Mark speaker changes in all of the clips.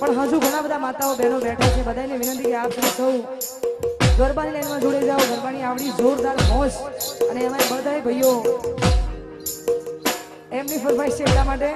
Speaker 1: પણ હજુ ઘણા બધા માતાઓ બહેનો બેઠા છે. બધાને વિનંતી કે આપ સૌ ગરબાની લાઈનમાં જોડે જાઓ. ગરબાની આવડી જોરદાર મોજ અને એમાં બધાએ ભાઈઓ એમની ફરમાઈશ છે એટલા માટે.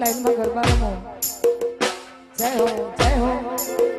Speaker 1: લાઈનમાં ગરબા રમો જય હો જય હો.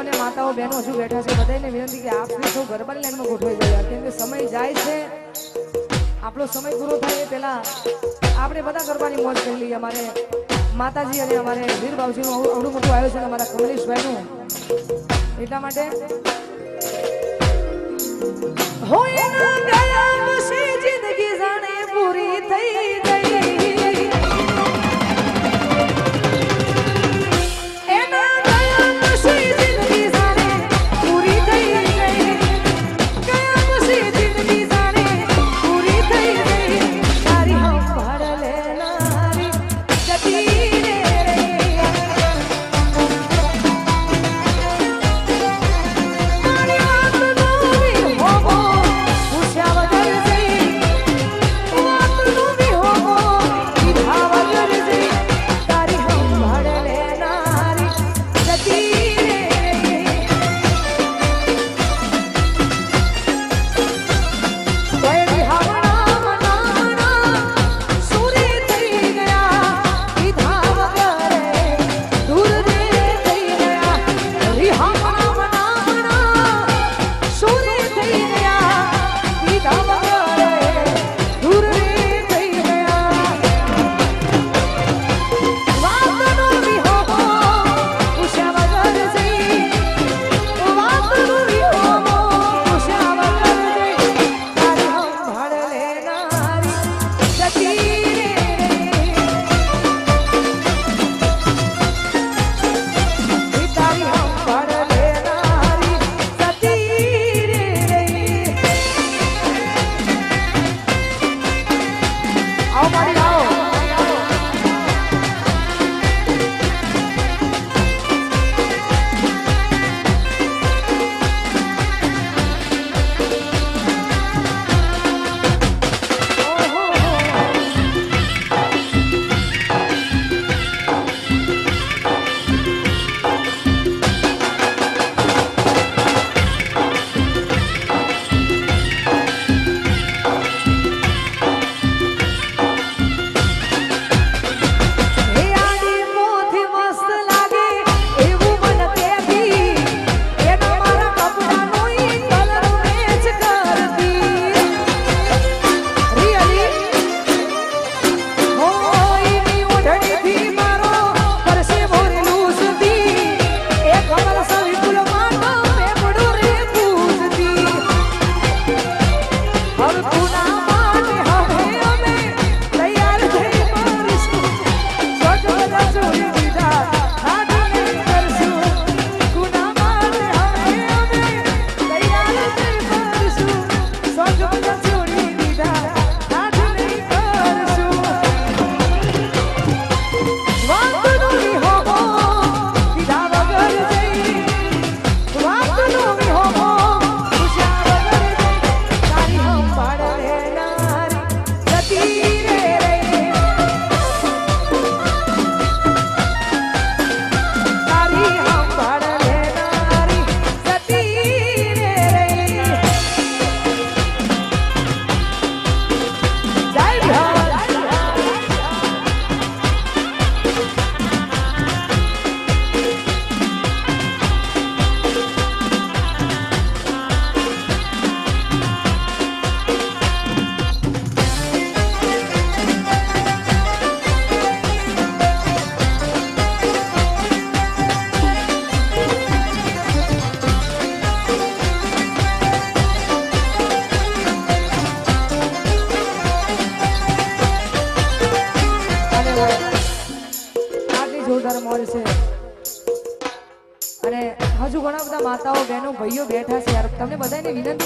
Speaker 1: અને માતાઓ, બહેનો હજુ બેઠા છે. બધાને વિનંતી કે આપણે સૌ ગરબાની લાઈનમાં ગોઠવાઈ જાય કેમ કે સમય જાય છે. આપણો સમય પૂરો થાય એ પહેલાં આપણે બધા ગરબાની મોજ કરી લઈએ. અમારે માતાજી અને અમારે વીર બાવજીનું આવડું મોટું આયોજન અમારા કમલેશભાઈનું. એટલા માટે હોય ના ગયા Aramadan evine